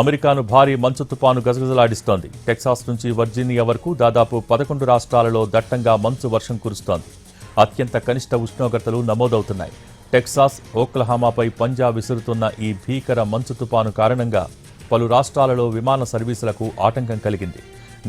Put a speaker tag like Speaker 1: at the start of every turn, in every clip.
Speaker 1: అమెరికాను భారీ మంచు తుపాను గజగజలాడిస్తోంది. టెక్సాస్ నుంచి వర్జీనియా వరకు దాదాపు పదకొండు రాష్ట్రాలలో దట్టంగా మంచు వర్షం కురుస్తోంది. అత్యంత కనిష్ట ఉష్ణోగ్రతలు నమోదవుతున్నాయి. టెక్సాస్ ఓక్లహామాపై పంజా విసురుతున్న ఈ భీకర మంచు తుపాను కారణంగా పలు రాష్ట్రాలలో విమాన సర్వీసులకు ఆటంకం కలిగింది.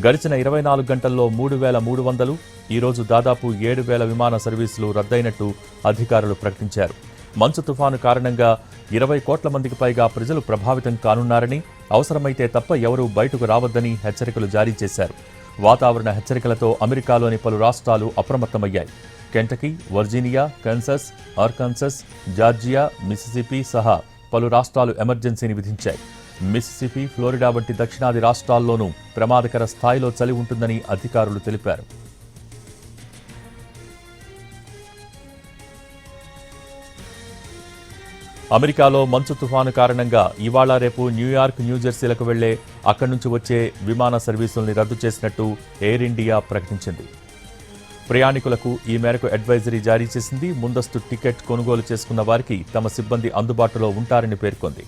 Speaker 1: గడిచిన ఇరవై నాలుగు గంటల్లో మూడు వేల మూడు వందలు ఈరోజు దాదాపు ఏడు వేల విమాన సర్వీసులు రద్దయినట్టు అధికారులు ప్రకటించారు. మంచు తుఫాను కారణంగా ఇరవై కోట్ల మందికి పైగా ప్రజలు ప్రభావితం కానున్నారని అవసరమైతే తప్ప ఎవరూ బయటకు రావద్దని హెచ్చరికలు జారీ చేశారు. వాతావరణ హెచ్చరికలతో అమెరికాలోని పలు రాష్ట్రాలు అప్రమత్తమయ్యాయి. Kentucky Virginia Kansas Arkansas Georgia Mississippi సహా పలు రాష్ట్రాలు ఎమర్జెన్సీని విధించాయి. మిసిసిపి ఫ్లోరిడా వంటి దక్షిణాది రాష్ట్రాల్లోనూ ప్రమాదకర స్థాయిలో చలి ఉంటుందని అధికారులు తెలిపారు. అమెరికాలో మంచు తుఫాను కారణంగా ఇవాళ రేపు న్యూయార్క్ న్యూజెర్సీలకు వెళ్ళే అక్కడి నుంచి వచ్చే విమాన సర్వీసుల్ని రద్దు చేసినట్టు ఎయిర్ ఇండియా ప్రకటించింది. ప్రయాణికులకు ఈ మేరకు అడ్వైజరీ జారీ చేసింది. ముందస్తు టికెట్ కొనుగోలు చేసుకున్న వారికి తమ సిబ్బంది అందుబాటులో ఉంటారని పేర్కొంది.